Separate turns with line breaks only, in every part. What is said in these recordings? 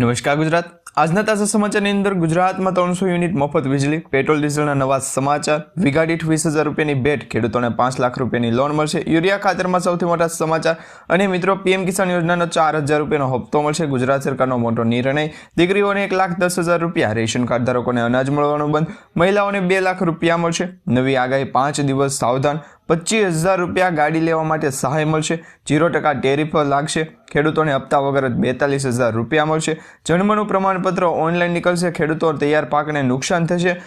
નમસ્કાર ગુજરાત. આજના તાજા સમાચારની અંદર ગુજરાતમાં ત્રણસો યુનિટ મફત વીજળી, પેટ્રોલ, ડીઝલના નવા સમાચાર, વીઘા વીસ હજાર રૂપિયાની ભેટ, ખેડૂતોને પાંચ લાખ રૂપિયાની લોન મળશે. યુરિયા ખાતરમાં સૌથી મોટા સમાચાર. અને મિત્રો, પીએમ કિસાન યોજનાનો ચાર હજાર રૂપિયાનો હપ્તો મળશે. ગુજરાત સરકારનો મોટો નિર્ણય. દીકરીઓને એક લાખ દસ હજાર રૂપિયા, રેશન કાર્ડ ધારકોને અનાજ મળવાનું બંધ. મહિલાઓને બે લાખ રૂપિયા મળશે. નવી આગાહી પાંચ દિવસ સાવધાન. પચીસ હજાર રૂપિયા ગાડી લેવા માટે સહાય મળશે. જીરો ટકા ટેરિફ લાગશે. ખેડૂતોને હપ્તા વગર જ બેતાલીસ હજાર રૂપિયા મળશે. જન્મનું પ્રમાણપત્ર ઓનલાઈન નીકળશે. ખેડૂતો તૈયાર પાકને નુકસાન થશે.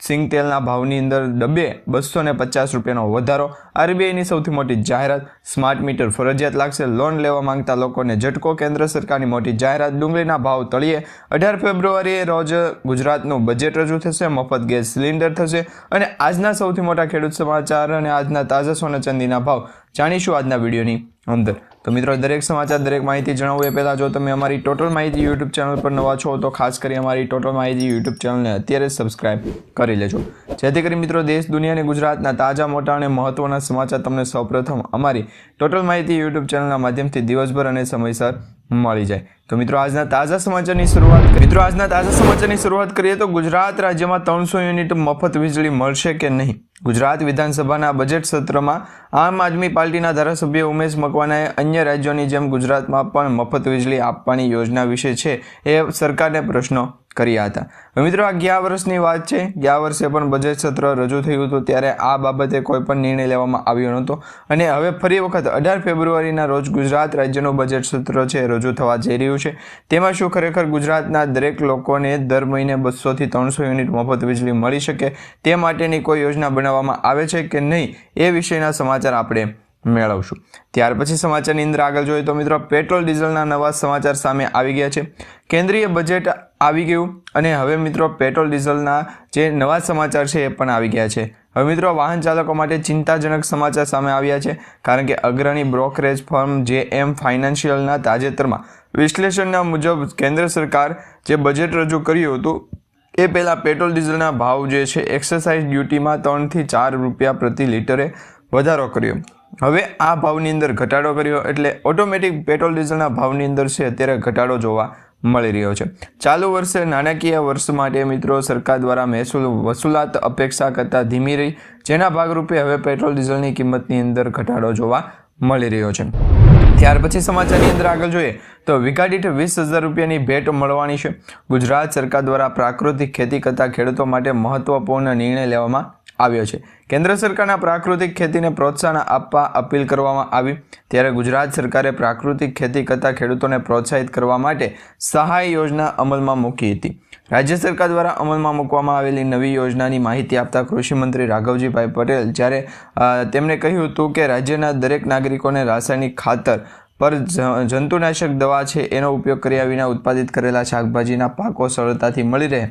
સિંગ તેલના ભાવની અંદર ડબ્બે બસો ને પચાસ રૂપિયાનો વધારો. આરબીઆઈની સૌથી મોટી જાહેરાત, સ્માર્ટ મીટર ફરજિયાત લાગશે. લોન લેવા માંગતા લોકોને ઝટકો. કેન્દ્ર સરકારની મોટી જાહેરાત, ડુંગળીના ભાવ તળિયે અઢાર ફેબ્રુઆરીએ રોજ ગુજરાતનું બજેટ રજૂ થશે, મફત ગેસ સિલિન્ડર થશે અને આજના સૌથી મોટા ખેડૂત સમાચાર અને આજના તાજા સોના ચાંદીના ભાવ જાણીશું આજના વિડીયોની અંદર. તો મિત્રો, દરેક સમાચાર, દરેક માહિતી જણાવવું એ પહેલાં જો તમે અમારી ટોટલ માહિતી યુટ્યુબ ચેનલ પર નવા છો, તો ખાસ કરી અમારી ટોટલ માહિતી યુટ્યુબ ચેનલને અત્યારે સબસ્ક્રાઇબ કરી લેજો. જેથી કરી મિત્રો, દેશ, દુનિયા અને ગુજરાતના તાજા, મોટા અને મહત્ત્વના સમાચાર તમને સૌપ્રથમ અમારી ટોટલ માહિતી યુટ્યુબ ચેનલના માધ્યમથી દિવસભર અને સમયસર મળી જાય. તો મિત્રો, આજના તાજા સમાચારની શરૂઆત મિત્રો, આજના તાજા સમાચારની શરૂઆત કરીએ તો ગુજરાત રાજ્યમાં ત્રણસો યુનિટ મફત વીજળી મળશે કે નહીં? ગુજરાત વિધાનસભાના બજેટ સત્રમાં આમ આદમી પાર્ટીના ધારાસભ્ય ઉમેશ મકવાનાએ અન્ય રાજ્યોની જેમ ગુજરાતમાં પણ મફત વીજળી આપવાની યોજના વિશે છે એ સરકારને પ્રશ્નો. કર્યા હતા. હવે મિત્રો, આ ગયા વર્ષની વાત છે. ગયા વર્ષે પણ બજેટ સત્ર રજૂ થયું હતું, ત્યારે આ બાબતે કોઈ પણ નિર્ણય લેવામાં આવ્યો નહોતો. અને હવે ફરી વખત અઢાર ફેબ્રુઆરીના રોજ ગુજરાત રાજ્યનું બજેટ સત્ર છે, રજૂ થવા જઈ રહ્યું છે. તેમાં શું ખરેખર ગુજરાતના દરેક લોકોને દર મહિને બસોથી ત્રણસો યુનિટ મફત વીજળી મળી શકે તે માટેની કોઈ યોજના બનાવવામાં આવે છે કે નહીં, એ વિષયના સમાચાર આપણે મેળવશું. ત્યાર પછી સમાચારની અંદર આગળ જોઈએ તો મિત્રો, પેટ્રોલ ડીઝલના નવા સમાચાર સામે આવી ગયા છે. કેન્દ્રીય બજેટ આવી ગયું અને હવે મિત્રો પેટ્રોલ, ડીઝલના જે નવા સમાચાર છે એ પણ આવી ગયા છે. હવે મિત્રો વાહન ચાલકો માટે ચિંતાજનક સમાચાર સામે આવ્યા છે, કારણ કે અગ્રણી બ્રોકરેજ ફર્મ જે એમ ફાઇનાન્શિયલના તાજેતરમાં વિશ્લેષણના મુજબ કેન્દ્ર સરકાર જે બજેટ રજૂ કર્યું હતું, એ પહેલાં પેટ્રોલ, ડીઝલના ભાવ જે છે, એક્સરસાઇઝ ડ્યુટીમાં ત્રણથી ચાર રૂપિયા પ્રતિ લીટરે વધારો કર્યો. હવે આ ભાવની અંદર ઘટાડો કર્યો, એટલે ઓટોમેટિક પેટ્રોલ, ડીઝલના ભાવની અંદર છે, અત્યારે ઘટાડો જોવા મળી રહ્યો છે. ચાલુ વર્ષે નાણાકીય વર્ષ માટે મિત્રો સરકાર દ્વારા મહેસૂલ વસૂલાત અપેક્ષા કરતાં ધીમી રહી, જેના ભાગરૂપે હવે પેટ્રોલ ડીઝલની કિંમતની અંદર ઘટાડો જોવા મળી રહ્યો છે. ત્યાર પછી સમાચારની અંદર આગળ જોઈએ તો વીઘા દીઠ વીસ હજાર રૂપિયાની ભેટ મળવાની છે. ગુજરાત સરકાર દ્વારા પ્રાકૃતિક ખેતી કરતા ખેડૂતો માટે મહત્વપૂર્ણ નિર્ણય લેવામાં આવ્યો છે. કેન્દ્ર સરકારના પ્રાકૃતિક ખેતીને પ્રોત્સાહન આપવા અપીલ કરવામાં આવી. ત્યારે ગુજરાત સરકારે પ્રાકૃતિક ખેતી કરતા ખેડૂતોને પ્રોત્સાહિત કરવા માટે સહાય યોજના અમલમાં મૂકી હતી. રાજ્ય સરકાર દ્વારા અમલમાં મૂકવામાં આવેલી નવી યોજનાની માહિતી આપતા કૃષિમંત્રી રાઘવજીભાઈ પટેલ જ્યારે તેમણે કહ્યું હતું કે રાજ્યના દરેક નાગરિકોને રાસાયણિક ખાતર પર જંતુનાશક દવા છે એનો ઉપયોગ કર્યા વિના ઉત્પાદિત કરેલા શાકભાજીના પાકો સરળતાથી મળી રહે.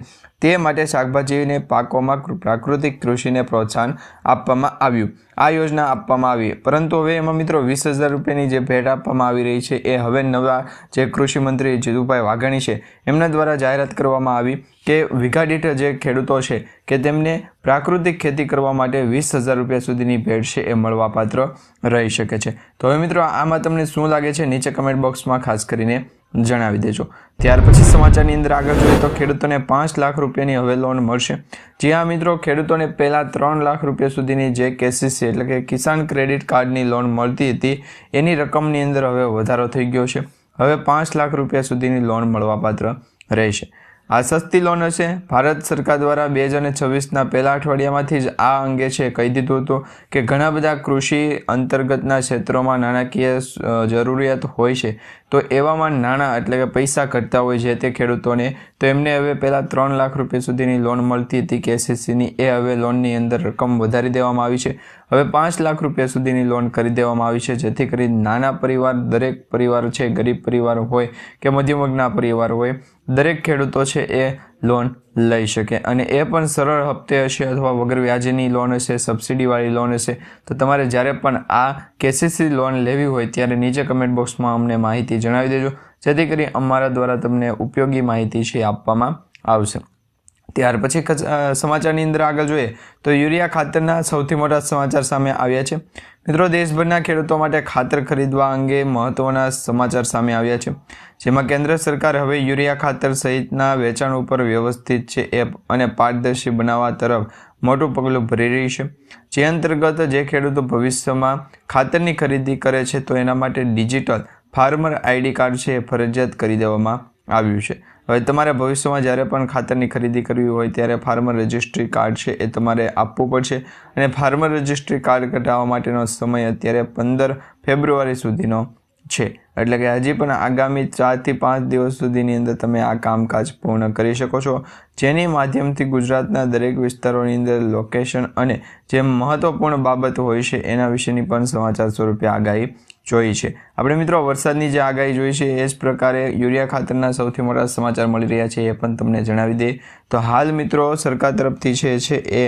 તે માટે શાકભાજીને પાકોમાં પ્રાકૃતિક કૃષિને પ્રોત્સાહન આપવામાં આવ્યું. આ યોજના આપવામાં આવી. પરંતુ હવે એમાં મિત્રો વીસ હજાર રૂપિયાની જે ભેટ આપવામાં આવી રહી છે, એ હવે નવા જે કૃષિમંત્રી જીતુભાઈ વાઘાણી છે, એમના દ્વારા જાહેરાત કરવામાં આવી કે વીઘા દીઠ જે ખેડૂતો છે, કે તેમને પ્રાકૃતિક ખેતી કરવા માટે વીસ હજાર રૂપિયા સુધીની ભેટ છે, એ મળવાપાત્ર રહી શકે છે. તો હવે મિત્રો, આમાં તમને શું લાગે છે, નીચે કમેન્ટ બોક્સમાં ખાસ કરીને જણાવી દેજો. ત્યાર પછી સમાચારની અંદર આગળ જોઈએ તો ખેડૂતોને પાંચ લાખ રૂપિયાની હવે લોન મળશે. જી હા મિત્રો, ખેડૂતોને પહેલાં ત્રણ લાખ રૂપિયા સુધીની જે કેસીસી એટલે કે કિસાન ક્રેડિટ કાર્ડની લોન મળતી હતી, એની રકમની અંદર હવે વધારો થઈ ગયો છે. હવે પાંચ લાખ રૂપિયા સુધીની લોન મળવાપાત્ર રહેશે. આ સસ્તી લોન હશે? ભારત સરકાર દ્વારા બે હજાર છવ્વીસના પહેલા અઠવાડિયામાંથી જ આ અંગે છે, કહી દીધું હતું કે ઘણા બધા કૃષિ અંતર્ગતના ક્ષેત્રોમાં નાણાકીય જરૂરિયાત હોય છે. તો એવામાં નાણાં એટલે કે પૈસા ઘટતા હોય છે તે ખેડૂતોને તો એમને હવે પહેલાં ત્રણ લાખ રૂપિયા સુધીની લોન મળતી હતી કેસીસીની એ હવે લોનની અંદર રકમ વધારી દેવામાં આવી છે. હવે પાંચ લાખ રૂપિયા સુધીની લોન કરી દેવામાં આવી છે, જેથી કરી નાના પરિવાર, દરેક પરિવાર છે, ગરીબ પરિવાર હોય કે મધ્યમ પરિવાર હોય, દરેક ખેડૂતો છે એ લોન લઈ શકે. અને એ પણ સરળ હપ્તે હશે અથવા વગર વ્યાજની લોન હશે, સબસિડીવાળી લોન હશે, તો તમારે જ્યારે પણ આ કેસીસી લોન લેવી હોય ત્યારે નીચે કમેન્ટ બોક્સમાં અમને માહિતી જણાવી દેજો. જેથી કરી અમારા દ્વારા તમને ઉપયોગી માહિતી છે આપવામાં આવશે. ત્યાર પછી સમાચારની અંદર આગળ જોઈએ તો યુરિયા ખાતરના સૌથી મોટા સમાચાર સામે આવ્યા છે. મિત્રો, દેશભરના ખેડૂતો માટે ખાતર ખરીદવા અંગે મહત્વના સમાચાર સામે આવ્યા છે. જેમાં કેન્દ્ર સરકાર હવે યુરિયા ખાતર સહિતના વેચાણ ઉપર વ્યવસ્થિત છે એપ અને પારદર્શી બનાવવા તરફ મોટું પગલું ભરી રહી છે. જે અંતર્ગત જે ખેડૂતો ભવિષ્યમાં ખાતરની ખરીદી કરે છે તો એના માટે ડિજિટલ ફાર્મર આઈડી કાર્ડ છે એ ફરજિયાત કરી દેવામાં આવ્યું છે. હવે તમારે ભવિષ્યમાં જ્યારે પણ ખાતરની ખરીદી કરવી હોય ત્યારે ફાર્મર રજિસ્ટ્રી કાર્ડ છે એ તમારે આપવું પડશે અને ફાર્મર રજિસ્ટ્રી કાર્ડ કઢાવવા માટેનો સમય અત્યારે પંદર ફેબ્રુઆરી સુધીનો છે. એટલે કે હજી પણ આગામી ચારથી પાંચ દિવસ સુધીની અંદર તમે આ કામકાજ પૂર્ણ કરી શકો છો. જેની માધ્યમથી ગુજરાતના દરેક વિસ્તારોની અંદર લોકેશન અને જે મહત્ત્વપૂર્ણ બાબત હોય છે એના વિશેની પણ સમાચાર સ્વરૂપે આગાહી જોઈ છે. આપણે મિત્રો, વરસાદની જે આગાહી જોઈ છે, એ જ પ્રકારે યુરિયા ખાતરના સૌથી મોટા સમાચાર મળી રહ્યા છે એ પણ તમને જણાવી દે તો હાલ મિત્રો, સરકાર તરફથી છે છે એ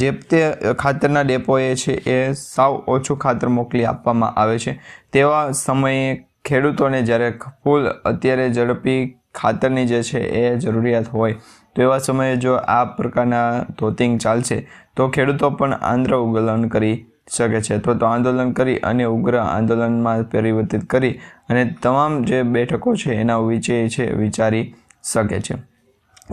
જે તે ખાતરના ડેપોએ છે એ સાવ ઓછું ખાતર મોકલી આપવામાં આવે છે. તેવા સમયે ખેડૂતોને જ્યારે ફૂલ અત્યારે ઝડપી ખાતરની જે છે એ જરૂરિયાત હોય, તો એવા સમયે જો આ પ્રકારના ધોતિંગ ચાલશે, તો ખેડૂતો પણ આંધ્ર ઉગલન કરી શકે છે. તો તો આંદોલન કરી અને ઉગ્ર આંદોલનમાં પરિવર્તિત કરી અને તમામ જે બેઠકો છે એના વિશે છે વિચારી શકે છે.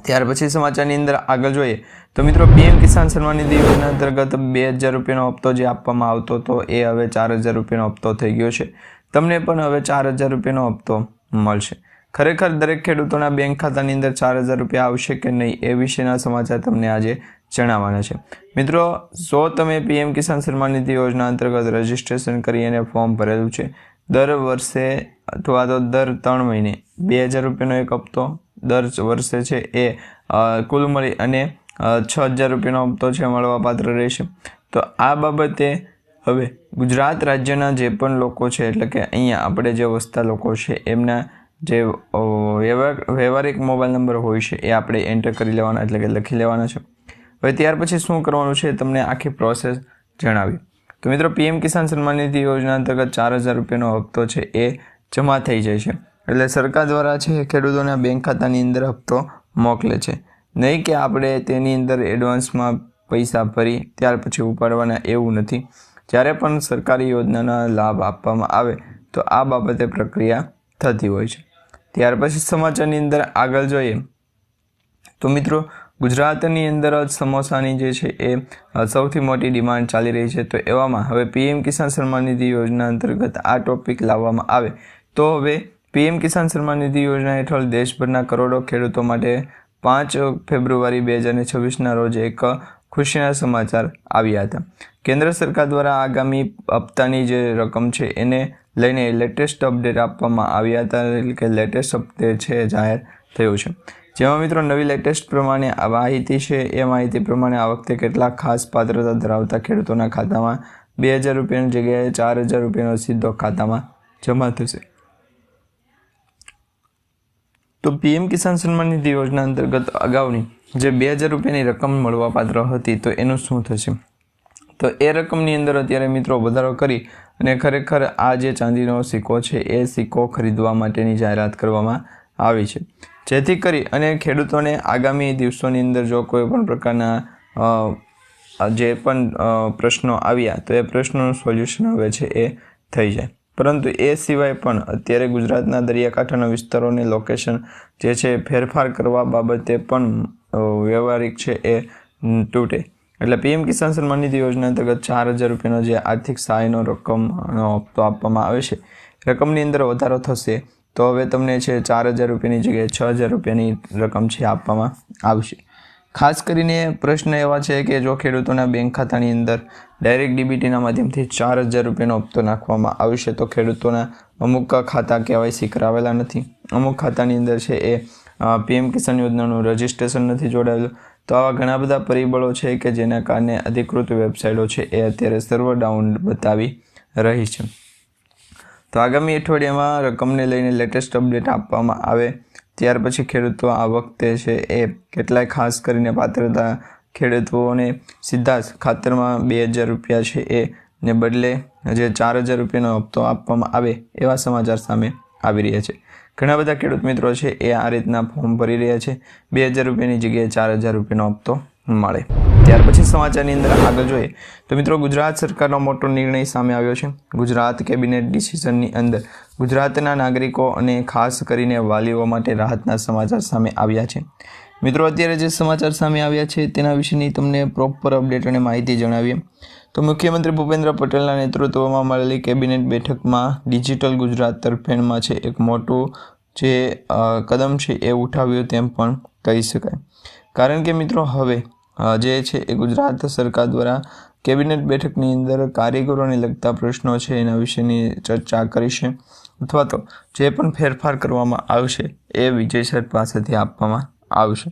ત્યાર પછી સમાચારની અંદર આગળ જોઈએ તો મિત્રો પીએમ કિસાન સન્માન નિધિ યોજના અંતર્ગત બે હજાર રૂપિયાનો હપ્તો જે આપવામાં આવતો હતો એ હવે ચાર હજાર રૂપિયાનો હપ્તો થઈ ગયો છે. તમને પણ હવે ચાર હજાર રૂપિયાનો હપ્તો મળશે. ખરેખર દરેક ખેડૂતોના બેંક ખાતાની અંદર ચાર હજાર રૂપિયા આવશે કે નહીં એ વિશેના સમાચાર તમને આજે જણાવવાના છે. મિત્રો, જો તમે પીએમ કિસાન સન્માન નિધિ યોજના અંતર્ગત રજીસ્ટ્રેશન કરી અને ફોર્મ ભરેલું છે, દર વર્ષે અથવા તો દર ત્રણ મહિને બે હજાર રૂપિયાનો એક હપ્તો દર વર્ષે છે એ કુલ મળી અને છ હજાર રૂપિયાનો હપ્તો છે મળવાપાત્ર રહેશે. તો આ બાબતે હવે ગુજરાત રાજ્યના જે પણ લોકો છે, એટલે કે અહીંયા આપણે જે વસતા લોકો છે, એમના જે વ્યવહાર, વ્યવહારિક મોબાઈલ નંબર હોય છે એ આપણે એન્ટર કરી લેવાના, એટલે કે લખી લેવાના છે. હવે ત્યાર પછી શું કરવાનું છે તમને આખી પ્રોસેસ જણાવી. તો મિત્રો પીએમ કિસાન સન્માન નિધિ યોજના અંતર્ગત ચાર હજાર રૂપિયાનો હપ્તો છે એ જમા થઈ જાય છે. એટલે સરકાર દ્વારા છે ખેડૂતોના બેંક ખાતાની અંદર હપ્તો મોકલે છે. નહીં કે આપણે તેની અંદર એડવાન્સમાં પૈસા ભરી ત્યાર પછી ઉપાડવાના એવું નથી. જ્યારે પણ સરકારી યોજનાના લાભ આપવામાં આવે, તો આ બાબતે પ્રક્રિયા થતી હોય છે. ત્યાર પછી સમાચારની અંદર આગળ જોઈએ. તો મિત્રો ગુજરાતની અંદર જ સમોસાની જે છે એ સૌથી મોટી ડિમાન્ડ ચાલી રહી છે. તો એવામાં હવે પીએમ કિસાન સન્માન નિધિ યોજના અંતર્ગત આ ટોપિક લાવવામાં આવે. તો હવે પીએમ કિસાન સન્માન નિધિ યોજના હેઠળ દેશભરના કરોડો ખેડૂતો માટે પાંચ ફેબ્રુઆરી બે હજાર છવ્વીસના રોજ એક ખુશીના સમાચાર આવ્યા હતા. કેન્દ્ર સરકાર દ્વારા આગામી હપ્તાની જે રકમ છે એને લઈને લેટેસ્ટ અપડેટ આપવામાં આવ્યા હતા. એટલે કે લેટેસ્ટ અપડેટ છે જાહેર થયું છે. જેમાં મિત્રો નવી લેટેસ્ટ પ્રમાણે આ માહિતી છે. એ માહિતી પ્રમાણે આ વખતે કેટલાક ખાસ પાત્રતા ધરાવતા ખેડૂતોના ખાતામાં બે હજાર રૂપિયાની જગ્યાએ ચાર હજાર રૂપિયાનો સીધો ખાતામાં જમા થશે. તો પીએમ કિસાન સન્માન નિધિ યોજના અંતર્ગત અગાઉની જે બે હજાર રૂપિયાની રકમ મળવાપાત્ર હતી તો એનું શું થશે? તો એ રકમની અંદર અત્યારે મિત્રો વધારો કરી અને ખરેખર આ જે ચાંદીનો સિક્કો છે, એ સિક્કો ખરીદવા માટેની જાહેરાત કરવામાં આવી છે. જેથી કરી અને ખેડૂતોને આગામી દિવસોની અંદર જો કોઈ પણ પ્રકારના જે પણ પ્રશ્નો આવ્યા, તો એ પ્રશ્નોનું સોલ્યુશન હવે છે એ થઈ જાય. પરંતુ એ સિવાય પણ અત્યારે ગુજરાતના દરિયાકાંઠાના વિસ્તારોની લોકેશન જે છે ફેરફાર કરવા બાબતે પણ વ્યવહારિક છે એ તૂટે. એટલે પીએમ કિસાન સન્માન નિધિ યોજના અંતર્ગત ચાર હજાર રૂપિયાનો જે આર્થિક સહાયનો રકમનો હપ્તો આપવામાં આવે છે. રકમની અંદર વધારો થશે તો હવે તમને છે ચાર હજાર રૂપિયાની જગ્યાએ છ હજાર રૂપિયાની રકમ છે આપવામાં આવશે. ખાસ કરીને પ્રશ્ન એવા છે કે જો ખેડૂતોના બેંક ખાતાની અંદર ડાયરેક્ટ ડીબીટીના માધ્યમથી ચાર હજાર રૂપિયાનો હપ્તો નાખવામાં આવશે તો ખેડૂતોના અમુક ખાતા કેવાયસી કરાવેલા નથી. અમુક ખાતાની અંદર છે એ પીએમ કિસાન યોજનાનું રજિસ્ટ્રેશન નથી જોડાયેલું. તો આવા ઘણા બધા પરિબળો છે કે જેના કારણે અધિકૃત વેબસાઇટો છે એ અત્યારે સર્વર ડાઉન બતાવી રહી છે. તો આગામી અઠવાડિયામાં રકમને લઈને લેટેસ્ટ અપડેટ આપવામાં આવે. ત્યાર પછી ખેડૂતો આ વખતે છે એ કેટલાય ખાસ કરીને પાત્રતા ખેડૂતોને સીધા જ ખાતરમાં બે હજાર રૂપિયા છે એ ને બદલે જે ચાર હજાર રૂપિયાનો હપ્તો આપવામાં આવે એવા સમાચાર સામે આવી રહ્યા છે. ઘણા બધા ખેડૂત મિત્રો છે એ આ રીતના ફોર્મ ભરી રહ્યા છે. બે હજાર રૂપિયાની જગ્યાએ ચાર હજાર રૂપિયાનો હપ્તો મળે. ત્યાર પછી સમાચારની અંદર આગળ જોઈએ તો મિત્રો ગુજરાત સરકારનો મોટો નિર્ણય સામે આવ્યો છે. ગુજરાત કેબિનેટ ડિસિઝનની અંદર ગુજરાતના નાગરિકો અને ખાસ કરીને વાલીઓ માટે રાહતના સમાચાર સામે આવ્યા છે. મિત્રો અત્યારે જે સમાચાર સામે આવ્યા છે તેના વિશેની તમને પ્રોપર અપડેટ અને માહિતી જણાવીએ. તો મુખ્યમંત્રી ભૂપેન્દ્ર પટેલના નેતૃત્વમાં મળેલી કેબિનેટ બેઠકમાં ડિજિટલ ગુજરાત તરફેણમાં છે. એક મોટું જે કદમ છે એ ઉઠાવ્યું તેમ પણ કહી શકાય. કારણ કે મિત્રો હવે જે છે એ ગુજરાત સરકાર દ્વારા કેબિનેટ બેઠકની અંદર કારીગરોને લગતા પ્રશ્નો છે એના વિશેની ચર્ચા કરીશે અથવા તો જે પણ ફેરફાર કરવામાં આવશે એ વિજય સર પાસેથી આપવામાં આવશે.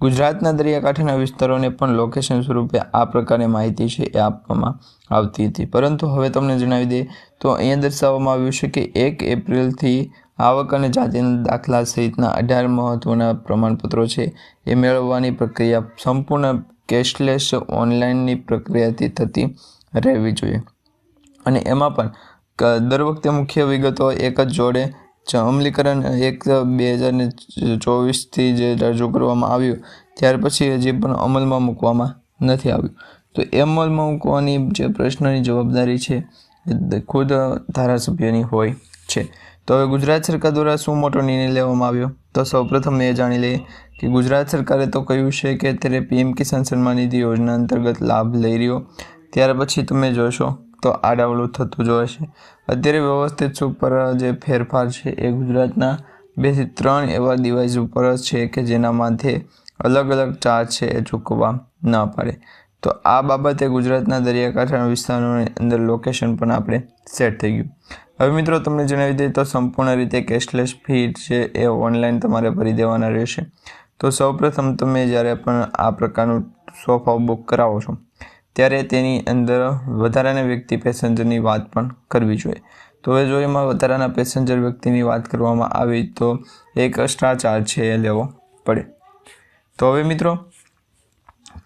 ગુજરાતના દરિયાકાંઠાના વિસ્તારોને પણ લોકેશન સ્વરૂપે આ પ્રકારની માહિતી છે એ આપવામાં આવતી હતી. પરંતુ હવે તમને જણાવી દઈએ તો અહીંયા દર્શાવવામાં આવ્યું છે કે એક એપ્રિલથી આવક અને જાતિના દાખલા સહિતના અઢાર મહત્ત્વના પ્રમાણપત્રો છે. એ મેળવવાની પ્રક્રિયા સંપૂર્ણ કેશલેસ ઓનલાઈનની પ્રક્રિયાથી થતી રહેવી જોઈએ. અને એમાં પણ દર વખતે મુખ્ય વિગતો એક જ જોડે અમલીકરણ એક બે હજાર ને ચોવીસથી જે રજૂ કરવામાં આવ્યું, ત્યાર પછી હજી પણ અમલમાં મૂકવામાં નથી આવ્યું. તો એ અમલમાં મૂકવાની જે પ્રશ્નની જવાબદારી છે ખુદ ધારાસભ્યની હોય છે. તો હવે ગુજરાત સરકાર દ્વારા શું મોટો નિર્ણય લેવામાં આવ્યો? તો સૌપ્રથમ એ જાણી લઈએ કે ગુજરાત સરકારે તો કહ્યું છે કે અત્યારે પીએમ કિસાન સન્માન નિધિ યોજના અંતર્ગત લાભ લઈ રહ્યો. ત્યાર પછી તમે જોશો તો આડાવડું થતું જોશે અત્યારે વ્યવસ્થિત ઉપર જે ફેરફાર છે એ ગુજરાતના બેથી ત્રણ એવા ડિવાઇસ ઉપર જ છે કે જેના માથે અલગ અલગ ચાર્જ છે એ ચૂકવવા ન પડે. તો આ બાબતે ગુજરાતના દરિયાકાંઠાના વિસ્તારોની અંદર લોકેશન પણ આપણે સેટ થઈ ગયું. હવે મિત્રો તમને જણાવી દઈએ તો સંપૂર્ણ રીતે કેશલેસ ફી છે એ ઓનલાઈન તમારે ભરી દેવાના રહેશે. તો સૌપ્રથમ તમે જ્યારે પણ આ પ્રકારનું સોફા બુક કરાવો છો, ત્યારે તેની અંદર વધારાના વ્યક્તિ પેસેન્જરની વાત પણ કરવી જોઈએ. તો હવે જો એમાં વધારાના પેસેન્જર વ્યક્તિની વાત કરવામાં આવી તો એક એક્સ્ટ્રા ચાર્જ છે એ લેવો પડે. તો હવે મિત્રો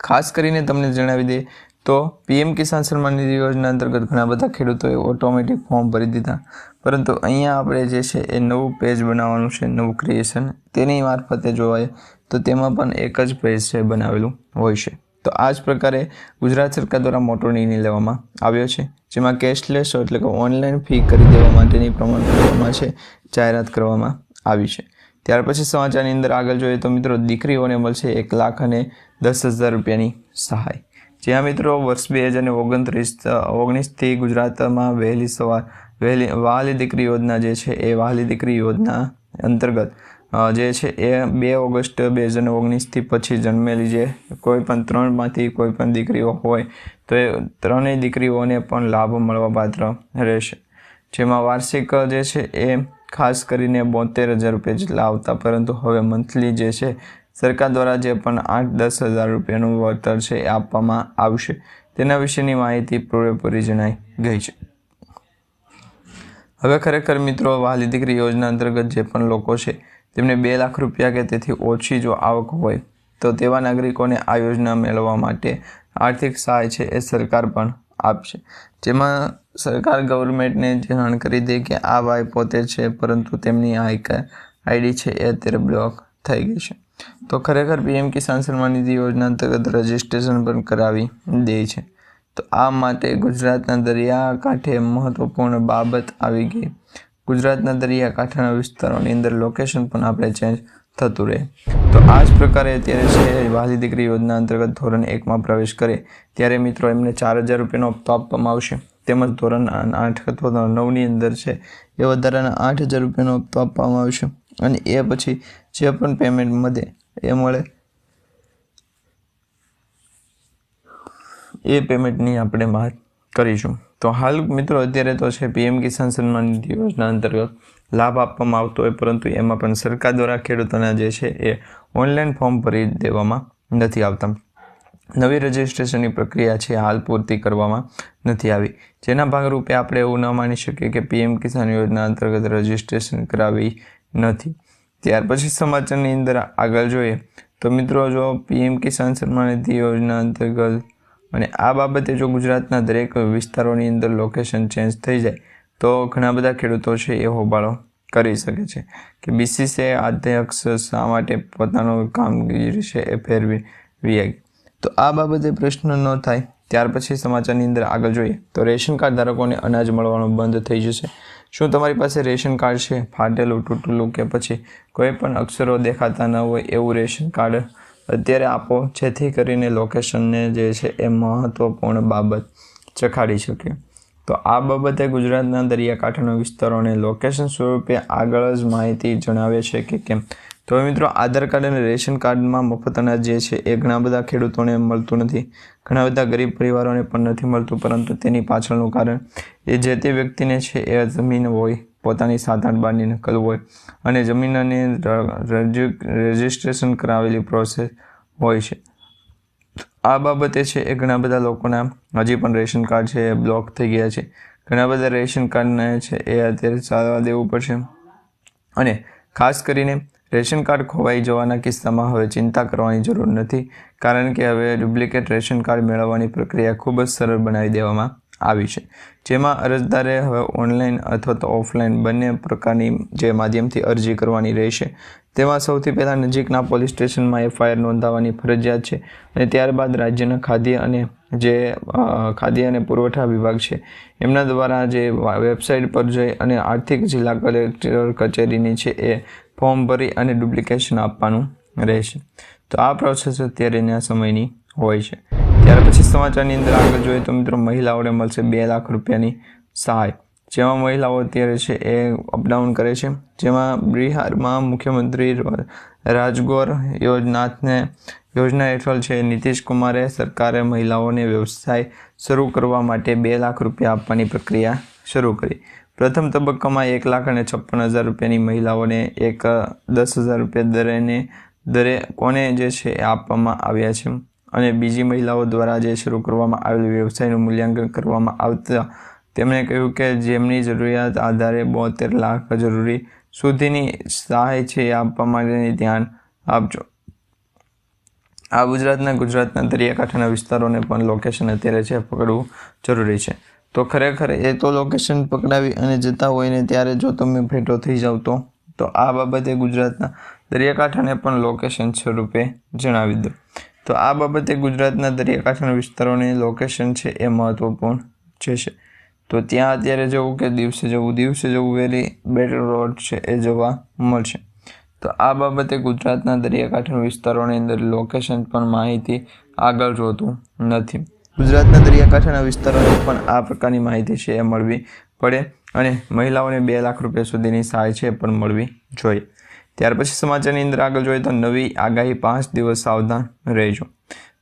ખાસ કરીને તમને જણાવી દઈએ તો પીએમ કિસાન સન્માન નિધિ યોજના અંતર્ગત ઘણા બધા ખેડૂતોએ ઓટોમેટિક ફોર્મ ભરી દીધા. પરંતુ અહીંયા આપણે જે છે એ નવું પેજ બનાવવાનું છે, નવું ક્રિએશન તેની મારફતે જોવાય તો તેમાં પણ એક જ પેજ છે બનાવેલું હોય છે. તો આ જ પ્રકારે ગુજરાત સરકાર દ્વારા મોટો નિર્ણય લેવામાં આવ્યો છે, જેમાં કેશલેસ એટલે કે ઓનલાઈન ફી કરી દેવા માટેની પ્રમાણપત્રમાં છે, જાહેરાત કરવામાં આવી છે. ત્યાર પછી સમાચારની અંદર આગળ જોઈએ તો મિત્રો દીકરીઓને મળશે એક લાખ અને દસ હજાર રૂપિયાની સહાય. જ્યાં મિત્રો વર્ષ બે હજાર ઓગણત્રીસ ઓગણીસથી ગુજરાતમાં વહેલી સવાર, વહેલી વહાલી દીકરી યોજના જે છે એ વહાલી દીકરી યોજના અંતર્ગત જે છે એ બે ઓગસ્ટ બે હજાર ઓગણીસથી પછી જન્મેલી જે કોઈ પણ ત્રણમાંથી કોઈ પણ દીકરીઓ હોય તો એ ત્રણેય દીકરીઓને પણ લાભ મળવા પાત્ર રહેશે. જેમાં વાર્ષિક જે છે એ ખાસ કરીને બોતેર હજાર રૂપિયા જેટલા આવતા, પરંતુ હવે મંથલી જે છે, સરકાર દ્વારા જે પણ આઠ દસ હજાર રૂપિયાનું વળતર છે એ આપવામાં આવશે. તેના વિશેની માહિતી પૂરેપૂરી જણાઈ ગઈ છે. હવે ખરેખર મિત્રો, વાલી દીકરી યોજના અંતર્ગત જે પણ લોકો છે, તેમને બે લાખ રૂપિયા કે તેથી ઓછી જો આવક હોય, તો તેવા નાગરિકોને આ યોજના મેળવવા માટે આર્થિક સહાય છે એ સરકાર પણ આપશે. જેમાં સરકાર ગવર્મેન્ટને જાણ કરી દે કે આ વાય પોતે છે, પરંતુ તેમની આઈડી છે એ અત્યારે બ્લોક થઈ ગઈ છે. તો ખરેખર પીએમ કિસાન સન્માન નિધિ યોજના અંતર્ગત રજિસ્ટ્રેશન પણ કરાવી દે છે. તો આ માટે ગુજરાતના દરિયાકાંઠે મહત્વપૂર્ણ બાબત આવી ગઈ. ગુજરાતના દરિયાકાંઠાના વિસ્તારોની અંદર લોકેશન પણ આપણે ચેન્જ થતું રહે. તો આ જ પ્રકારે અત્યારે છે વાલી દીકરી યોજના અંતર્ગત ધોરણ એકમાં પ્રવેશ કરે. ત્યારે મિત્રો, એમને ચાર હજાર રૂપિયાનો હપ્તો આપવામાં આવશે. તેમજ ધોરણ આઠ અથવા તો નવની અંદર છે, એ વધારાના આઠ હજાર રૂપિયાનો હપ્તો આપવામાં આવશે અને એ પછી જે પણ પેમેન્ટ મળે, એ મળે. એ પેમેન્ટની આપણે વાત કરીશું. તો હાલ મિત્રો અત્યારે તો છે પીએમ કિસાન સન્માન નિધિ યોજના અંતર્ગત લાભ આપવામાં આવતો હોય, પરંતુ એમાં પણ સરકાર દ્વારા ખેડૂતોના જે છે એ ઓનલાઈન ફોર્મ ભરી દેવામાં નથી આવતા. નવી રજિસ્ટ્રેશનની પ્રક્રિયા છે, હાલ પૂરતી કરવામાં નથી આવી. જેના ભાગરૂપે આપણે એવું ન માની શકીએ કે પીએમ કિસાન યોજના અંતર્ગત રજિસ્ટ્રેશન કરાવી નથી. ત્યાર પછી સમાચારની અંદર આગળ જોઈએ તો મિત્રો, જો પીએમ કિસાન સન્માન નિધિ યોજના અંતર્ગત અને આ બાબતે જો ગુજરાતના દરેક વિસ્તારોની અંદર લોકેશન ચેન્જ થઈ જાય, તો ઘણા બધા ખેડૂતો છે એ હોબાળો કરી શકે છે કે બીસીસીઆઈ અધ્યક્ષ શા માટે પોતાનું કામગીરી છે એ ફેરવી વી તો આ બાબતે પ્રશ્ન ન થાય. ત્યાર પછી સમાચારની અંદર આગળ જોઈએ. તો રેશન કાર્ડ ધારકોને અનાજ મળવાનું બંધ થઈ જશે. શું તમારી પાસે રેશન કાર્ડ છે? ફાટેલું, તૂટેલું કે પછી કોઈ પણ અક્ષરો દેખાતા ન હોય એવું રેશન કાર્ડ અત્યારે આપો, જેથી કરીને લોકેશનને જે છે એ મહત્ત્વપૂર્ણ બાબત ચખાડી શકે. તો આ બાબતે ગુજરાતના દરિયાકાંઠાના વિસ્તારોને લોકેશન સ્વરૂપે આગળ જ માહિતી જણાવે છે કે કેમ. તો મિત્રો, આધાર કાર્ડ અને રેશન કાર્ડમાં મફત અનાજ જે છે એ ઘણા બધા ખેડૂતોને મળતું નથી. ઘણા બધા ગરીબ પરિવારોને પણ નથી મળતું, પરંતુ તેની પાછળનું કારણ એ જે તે વ્યક્તિને છે એ જમીન હોય, પોતાની સાત આઠ બારની નકલ હોય અને જમીનને રજિસ્ટ્રેશન કરાવેલી પ્રોસેસ હોય છે. આ બાબતે છે એ ઘણા બધા લોકોના હજી પણ રેશન કાર્ડ છે એ બ્લોક થઈ ગયા છે. ઘણા બધા રેશન કાર્ડને છે એ અત્યારે ચાલવા દેવું પડશે. અને ખાસ કરીને રેશન કાર્ડ ખોવાઈ જવાના કિસ્સામાં હવે ચિંતા કરવાની જરૂર નથી, કારણ કે હવે ડુપ્લિકેટ રેશન કાર્ડ મેળવવાની પ્રક્રિયા ખૂબ જ સરળ બનાવી દેવામાં આવી છે. જેમાં અરજદારે હવે ઓનલાઈન અથવા તો ઓફલાઈન બંને પ્રકારની જે માધ્યમથી અરજી કરવાની રહેશે, તેમાં સૌથી પહેલાં નજીકના પોલીસ સ્ટેશનમાં એફઆઈઆર નોંધાવવાની ફરજિયાત છે અને ત્યારબાદ રાજ્યના ખાદ્ય અને જે ખાદ્ય અને પુરવઠા વિભાગ છે, એમના દ્વારા જે વેબસાઇટ પર જઈ અને આર્થિક જિલ્લા કલેક્ટર કચેરીની છે એ ફોર્મ ભરી અને ડુપ્લિકેશન આપવાનું રહેશે. તો આ પ્રોસેસ અત્યારેના સમયની હોય છે. ત્યાર પછી સમાચારની અંદર આગળ જોઈએ તો મિત્રો મહિલાઓને મળશે બે લાખ રૂપિયાની સહાય. જેમાં મહિલાઓ અત્યારે છે એ અપડાઉન કરે છે. જેમાં બિહારમાં મુખ્યમંત્રી રાજગોર યોજનાથને, યોજના હેઠળ છે નીતિશ કુમારે સરકારે મહિલાઓને વ્યવસાય શરૂ કરવા માટે બે લાખ રૂપિયા આપવાની પ્રક્રિયા શરૂ કરી. પ્રથમ તબક્કામાં એક લાખ અને છપ્પન હજાર રૂપિયાની મહિલાઓને એક, દસ હજાર રૂપિયા દરેને, દરે કોને જે છે એ આપવામાં આવ્યા છે. અને બીજી મહિલાઓ દ્વારા જે શરૂ કરવામાં આવેલ વ્યવસાયનું મૂલ્યાંકન કરવામાં આવતા તેમણે કહ્યું કે જેમની જરૂરિયાત આધારે બોતેર લાખ જરૂરી સુધીની સહાય છે એ આપવા માટેની ધ્યાન આપજો. આ ગુજરાતના ગુજરાતના દરિયાકાંઠાના વિસ્તારોને પણ લોકેશન અત્યારે છે પકડવું જરૂરી છે. તો ખરેખર એ તો લોકેશન પકડાવી અને જતા હોય ને ત્યારે જો તમે ભેટો થઈ જાવ તો? તો આ બાબતે ગુજરાતના દરિયાકાંઠાને પણ લોકેશન સ્વરૂપે જણાવી દો. તો આ બાબતે ગુજરાતના દરિયાકાંઠાના વિસ્તારોની લોકેશન છે એ મહત્ત્વપૂર્ણ છે તો ત્યાં અત્યારે જવું કે દિવસે જવું? દિવસે જવું વેલી બેટર રોડ છે એ જોવા મળશે. તો આ બાબતે ગુજરાતના દરિયાકાંઠાના વિસ્તારોની અંદર લોકેશન પણ માહિતી આગળ જોતું નથી. ગુજરાતના દરિયાકાંઠાના વિસ્તારોને પણ આ પ્રકારની માહિતી છે, એ મળવી પડે અને મહિલાઓને બે લાખ રૂપિયા સુધીની સહાય છે પણ મળવી જોઈએ. ત્યાર પછી સમાચારની અંદર આગળ જોઈએ તો નવી આગાહી પાંચ દિવસ સાવધાન રહેજો.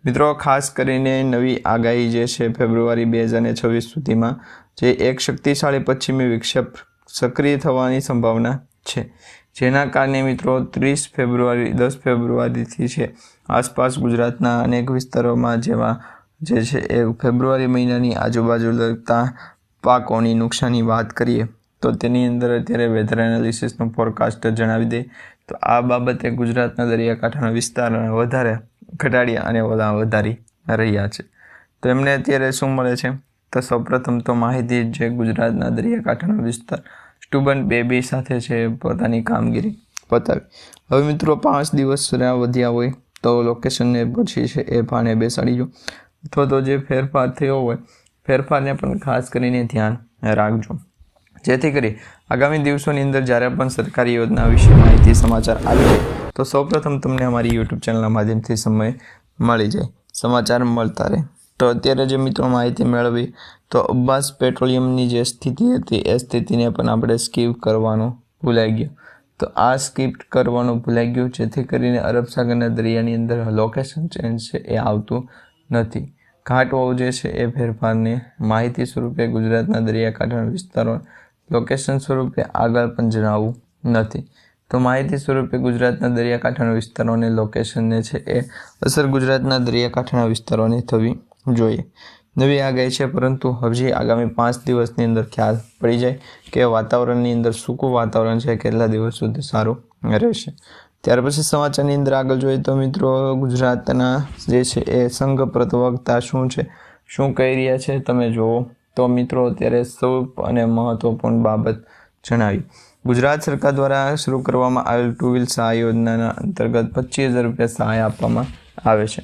મિત્રો, ખાસ કરીને નવી આગાહી જે છે ફેબ્રુઆરી બે હજાર છવ્વીસ સુધીમાં જે એક શક્તિશાળી પશ્ચિમી વિક્ષેપ સક્રિય થવાની સંભાવના છે. જેના કારણે મિત્રો, ત્રીસ ફેબ્રુઆરી, દસ ફેબ્રુઆરીથી છે આસપાસ ગુજરાતના અનેક વિસ્તારોમાં જેવા જે છે એ ફેબ્રુઆરી મહિનાની આજુબાજુ લગતા પાકોની નુકસાની વાત કરીએ, તો તેની અંદર અત્યારે વેધર એનાલિસિસનો ફોરકાસ્ટ જણાવી દે. તો આ બાબતે ગુજરાતના દરિયાકાંઠાના વિસ્તાર વધારે ઘટાડ્યા અને વધારી રહ્યા છે. તો એમને અત્યારે શું મળે છે? તો સૌપ્રથમ તો માહિતી જે ગુજરાતના દરિયાકાંઠાનો વિસ્તાર સ્ટુડન્ટ બેબી સાથે છે પોતાની કામગીરી બતાવી. હવે મિત્રો પાંચ દિવસ વધ્યા હોય, તો લોકેશનને પછી છે એ ભાને બેસાડી જો અથવા તો જે ફેરફાર થયો હોય, ફેરફારને પણ ખાસ કરીને ધ્યાન રાખજો. જેથી કરી આગામી દિવસોની અંદર જ્યારે પણ સરકારી યોજના વિશે માહિતી સમાચાર આવે તો સૌપ્રથમ તમને અમારી યુટ્યુબ ચેનલના માધ્યમથી સમય મળી જાય. સમાચાર મળતા રહે. તો અત્યારે જે મિત્રો માહિતી મેળવી, તો અબ્બાસ પેટ્રોલિયમની જે સ્થિતિ હતી, એ સ્થિતિને પણ આપણે સ્કીપ કરવાનું ભૂલાઈ ગયું. તો આ સ્કીપ કરવાનું ભૂલાઈ ગયું, જેથી કરીને અરબ સાગરના દરિયાની અંદર લોકેશન ચેન્જ છે, એ આવતું નથી. ઘાટ જે છે એ ફેરફારને માહિતી સ્વરૂપે ગુજરાતના દરિયાકાંઠાના વિસ્તારો લોકેશન સ્વરૂપે આગળ પણ જણાવવું નથી. તો માહિતી સ્વરૂપે ગુજરાતના દરિયાકાંઠાના વિસ્તારોને લોકેશનને છે એ અસર ગુજરાતના દરિયાકાંઠાના વિસ્તારોને થવી જોઈએ. નવી આગાહી છે, પરંતુ હજી આગામી પાંચ દિવસની અંદર ખ્યાલ પડી જાય કે વાતાવરણની અંદર સૂકું વાતાવરણ છે, કેટલા દિવસ સુધી સારું રહેશે. ત્યાર પછી સમાચારની અંદર આગળ જોઈએ તો મિત્રો ગુજરાતના જે છે એ સંઘ પ્રવક્તા શું છે, શું કહી રહ્યા છે તમે જુઓ. તો મિત્રો અત્યારે સૌ અને મહત્વપૂર્ણ બાબત જણાવી. ગુજરાત સરકાર દ્વારા શરૂ કરવામાં આવેલ ટુ વ્હીલ સહાય યોજનાના અંતર્ગત પચીસ હજાર રૂપિયા સહાય આપવામાં આવે છે.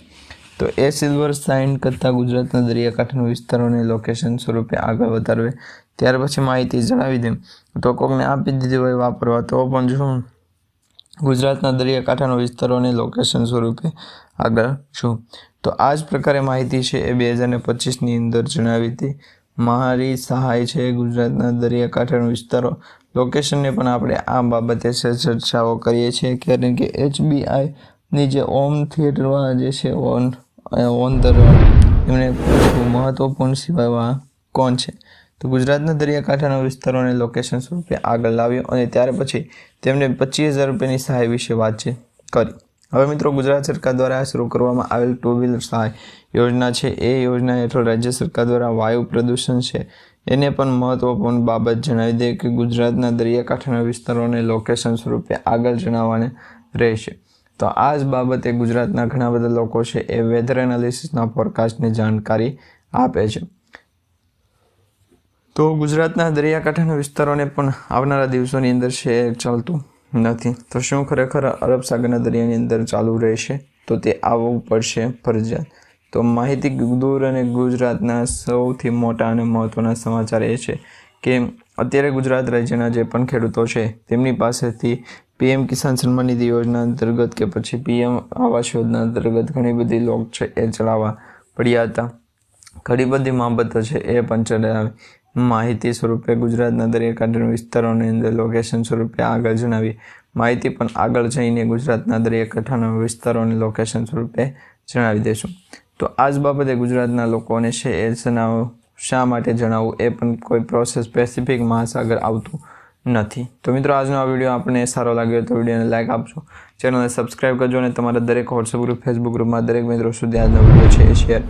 તો એ સિલ્વર સાઇન કરતાં ગુજરાતના દરિયાકાંઠાના વિસ્તારોને લોકેશન સ્વરૂપે આગળ વધારવે. ત્યાર પછી માહિતી જણાવી દે. તો કોકને આપી દીધી હોય વાપરવા તો પણ શું ગુજરાતના દરિયાકાંઠાનો વિસ્તારોને લોકેશન સ્વરૂપે આગળ છું. તો આ જ પ્રકારે માહિતી છે એ બે હજાર પચીસની અંદર જણાવી હતી. મારી સહાય છે ગુજરાતના દરિયાકાંઠાના વિસ્તારો લોકેશનને પણ આપણે આ બાબતે ચર્ચાઓ કરીએ છીએ. કારણ કે એચબીઆઈની જે ઓમ થિયેટરમાં જે છે ઓન ઓન ધ એમણે મહત્વપૂર્ણ સિવાય કોણ છે? તો ગુજરાતના દરિયાકાંઠાના વિસ્તારોને લોકેશન સ્વરૂપે આગળ લાવ્યો અને ત્યાર પછી તેમણે પચીસ હજાર રૂપિયાની સહાય વિશે વાતચીત કરી. હવે મિત્રો, ગુજરાત સરકાર દ્વારા શરૂ કરવામાં આવેલ ટુ વ્હીલર સહાય યોજના છે. એ યોજના હેઠળ રાજ્ય સરકાર દ્વારા વાયુ પ્રદૂષણ છે. એને પણ મહત્વપૂર્ણ બાબત જણાવી દે કે ગુજરાતના દરિયાકાંઠાના વિસ્તારોને લોકેશન સ્વરૂપે આગળ જણાવવાને રહેશે. તો આ જ બાબતે ગુજરાતના ઘણા બધા લોકો છે એ વેધર એનાલિસિસના ફોરકાસ્ટની જાણકારી આપે છે. તો ગુજરાતના દરિયાકાંઠાના વિસ્તારોને પણ આવનારા દિવસોની અંદર એ ચાલતું નથી. તો શું ખરેખર અરબ સાગરના દરિયાની અંદર ચાલુ રહેશે? તો તે આવવું પડશે ફરજિયાત. તો માહિતી દૂર અને ગુજરાતના સૌથી મોટા અને મહત્ત્વના સમાચાર એ છે કે અત્યારે ગુજરાત રાજ્યના જે પણ ખેડૂતો છે, તેમની પાસેથી પીએમ કિસાન સન્માન નિધિ યોજના અંતર્ગત કે પછી પીએમ આવાસ યોજના અંતર્ગત ઘણી બધી લોક છે એ ચલાવવા પડ્યા હતા. ઘણી બધી બાબતો છે એ પણ ચલાવી માહિતી સ્વરૂપે ગુજરાતના દરિયાકાંઠાના વિસ્તારોની અંદર લોકેશન સ્વરૂપે આગળ જણાવી. માહિતી પણ આગળ જઈને ગુજરાતના દરિયાકાંઠાના વિસ્તારોની લોકેશન સ્વરૂપે જણાવી દઈશું. તો આ જ બાબતે ગુજરાતના લોકોને છે એ જણાવો. શા માટે જણાવવું એ પણ કોઈ પ્રોસેસ સ્પેસિફિક મહાસાગર આવતું નથી. તો મિત્રો, આજનો આ વીડિયો આપણને સારો લાગ્યો તો વિડીયોને લાઇક આપજો. ચેનલને સબસ્ક્રાઈબ કરજો અને તમારા દરેક વોટ્સઅપ ગ્રુપ ફેસબુક ગ્રુપમાં દરેક મિત્રો સુધી આજનો વીડિયો છે એ શેર